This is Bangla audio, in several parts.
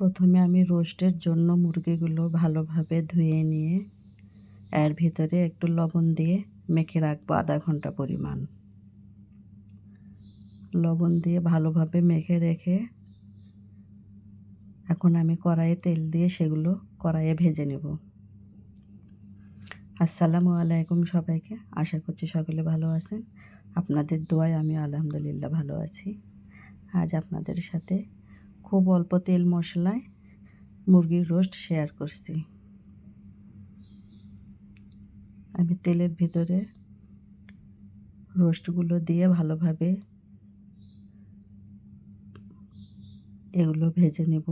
প্রথমে আমি রোস্টের জন্য মুরগিগুলো ভালোভাবে ধুয়ে নিয়ে এর ভিতরে একটু লবণ দিয়ে মেখে রাখব আধা ঘণ্টা পরিমাণ। লবণ দিয়ে ভালোভাবে মেখে রেখে এখন আমি কড়াইয়ে তেল দিয়ে সেগুলো কড়াইয়ে ভেজে নেব। আসসালামু আলাইকুম সবাইকে, আশা করছি সকলে ভালো আছেন। আপনাদের দোয়ায় আমি আলহামদুলিল্লাহ ভালো আছি। আজ আপনাদের সাথে খুব অল্প তেল মশলায় মুরগির রোস্ট শেয়ার করছি। আমি তেলের ভিতরে রোস্টগুলো দিয়ে ভালোভাবে এগুলো ভেজে নেব।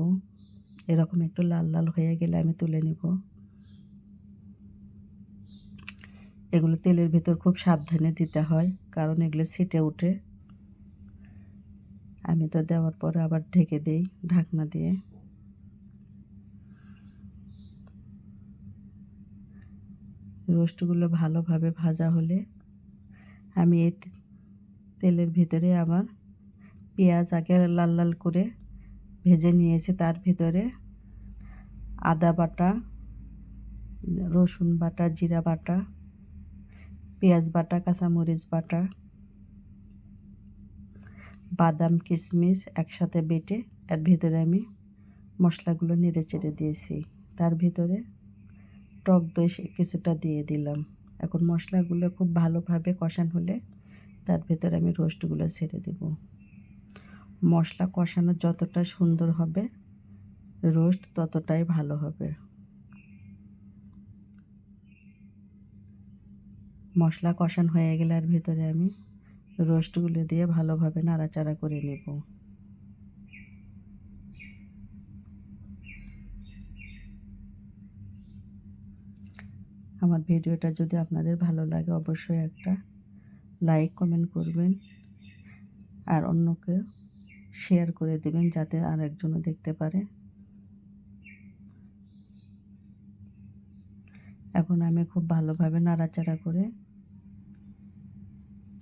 এরকম একটু লাল লাল হয়ে গেলে আমি তুলে নেব। এগুলো তেলের ভিতর খুব সাবধানে দিতে হয়, কারণ এগুলো ছিটে উঠে আমি তো দেওয়ার পরে আবার ঢেকে দিই ঢাকনা দিয়ে। রোস্টগুলো ভালোভাবে ভাজা হলে আমি এই তেলের ভিতরে আবার পেঁয়াজ আগে লাল লাল করে ভেজে নিয়েছি, তার ভিতরে আদা বাটা, রসুন বাটা, জিরা বাটা, পেঁয়াজ বাটা, কাঁচামরিচ বাটা বাদাম কিশমিশ একসাথে বেটে এর ভিতরে আমি মশলাগুলো নেড়ে চেড়ে দিয়েছি। তার ভিতরে টক দই কিছুটা দিয়ে দিলাম। এখন মশলাগুলো খুব ভালোভাবে কষান হলে তার ভিতরে আমি রোস্টগুলো ছেড়ে দেব। মশলা কষানো যতটা সুন্দর হবে, রোস্ট ততটাই ভালো হবে। মশলা কষান হয়ে গেলে আর ভিতরে আমি রোস্টগুলো দিয়ে ভালোভাবে নাড়াচাড়া করে নেব। আমার ভিডিওটা যদি আপনাদের ভালো লাগে অবশ্যই একটা লাইক, কমেন্ট করবেন আর অন্যকে শেয়ার করে দেবেন যাতে আর একজনও দেখতে পারে। এখন আমি খুব ভালোভাবে নাড়াচাড়া করে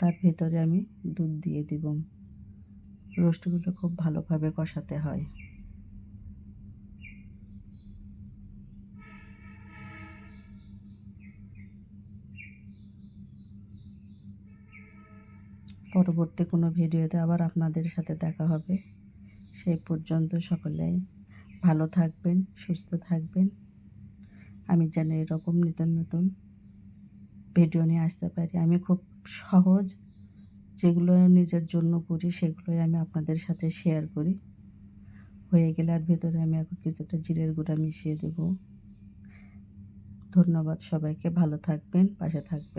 তার ভেতরে আমি দুধ দিয়ে দিব। রোস্টগুলো খুব ভালোভাবে কষাতে হয়। পরবর্তী কোনো ভিডিওতে আবার আপনাদের সাথে দেখা হবে। সেই পর্যন্ত সকলেই ভালো থাকবেন, সুস্থ থাকবেন। আমি যেন এরকম নতুন নতুন ভিডিও নিয়ে আসতে পারি। আমি খুব সহজ যেগুলো নিজের জন্য করি, সেগুলোই আমি আপনাদের সাথে শেয়ার করি। হয়ে গেলে আর ভেতরে আমি এখন কিছুটা জিরের গুঁড়া মিশিয়ে দেব। ধন্যবাদ সবাইকে, ভালো থাকবেন, পাশে থাকবেন।